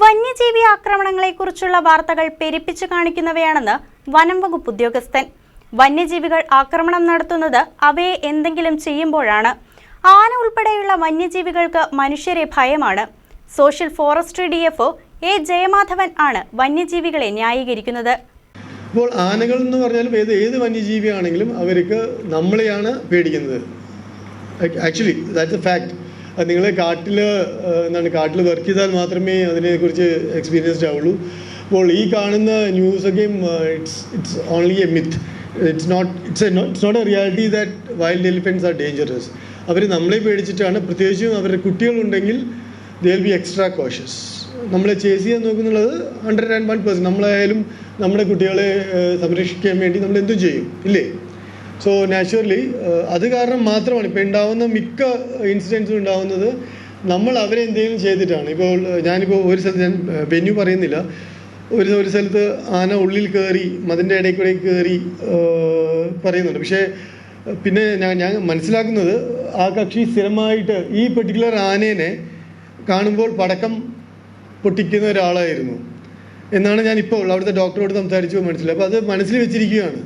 വന്യജീവി ആക്രമണങ്ങളെക്കുറിച്ചുള്ള വാർത്തകൾ പെരുപ്പിച്ചു കാണിക്കുന്നവയാണെന്ന് വനം വകുപ്പ് ഉദ്യോഗസ്ഥൻ. വന്യജീവികൾ ആക്രമണം നടത്തുന്നത് അവയെ എന്തെങ്കിലും ചെയ്യുമ്പോഴാണ്. ആന ഉൾപ്പെടെയുള്ള വന്യജീവികൾക്ക് മനുഷ്യരെ ഭയമാണ്. Social forestry D F A Jayamadhavan ആണ് വന്യജീവികളെ ന്യായീകരിക്കുന്നത്. ഇപ്പോൾ ആനകൾ എന്ന് പറഞ്ഞാലും ഏത് ഏത് വന്യജീവിയാണെങ്കിലും അവർക്ക് നമ്മളെയാണ് പേടിക്കുന്നത്. ആക്ച്വലി ദാറ്റ്സ് എ ഫാക്ട് നിങ്ങൾ കാട്ടിൽ എന്താണ് കാട്ടിൽ വർക്ക് ചെയ്താൽ മാത്രമേ അതിനെക്കുറിച്ച് എക്സ്പീരിയൻസ്ഡ് ആവുള്ളൂ. അപ്പോൾ ഈ കാണുന്ന ന്യൂസ് ഒക്കെയും it's it's only a myth it's not it's a it's not a reality that wild elephants are dangerous അവർ നമ്മളെ പേടിച്ചിട്ടാണ്. പ്രത്യേകിച്ചും അവരുടെ കുട്ടികളുണ്ടെങ്കിൽ ദേ ബി എക്സ്ട്രാ കോഷ്യസ് നമ്മളെ ചേസ് ചെയ്യാൻ നോക്കുന്നുള്ളത് ഹൺഡ്രഡ് ആൻഡ് വൺ പേഴ്സന്റ് നമ്മളായാലും നമ്മുടെ കുട്ടികളെ സംരക്ഷിക്കാൻ വേണ്ടി നമ്മൾ എന്തും ചെയ്യും. ഇല്ലേ? സോ നാച്ചുറലി അത് കാരണം മാത്രമാണ് ഇപ്പോൾ ഉണ്ടാവുന്ന മിക്ക ഇൻസിഡൻസും ഉണ്ടാവുന്നത്. നമ്മൾ അവരെ എന്തെങ്കിലും ചെയ്തിട്ടാണ്. ഇപ്പോൾ ഞാനിപ്പോൾ ഒരു സ്ഥലത്ത് ഞാൻ വെന്യൂ പറയുന്നില്ല. ഒരു ഒരു സ്ഥലത്ത് ആന ഉള്ളിൽ കയറി മതിന്റെ ഇടയിൽ കൂടെ കയറി പറയുന്നുണ്ട്. പക്ഷേ പിന്നെ ഞാൻ ഞാൻ മനസ്സിലാക്കുന്നത് ആ കക്ഷി സ്ഥിരമായിട്ട് ഈ പെർട്ടിക്കുലർ ആനേനെ കാണുമ്പോൾ പടക്കം പൊട്ടിക്കുന്ന ഒരാളായിരുന്നു. എന്നാണ് ഞാൻ ഇപ്പോൾ അവിടുത്തെ ഡോക്ടറോട് സംസാരിച്ചു മനസ്സിലായി. അപ്പോൾ അത് മനസ്സിൽ വെച്ചിരിക്കുകയാണ്.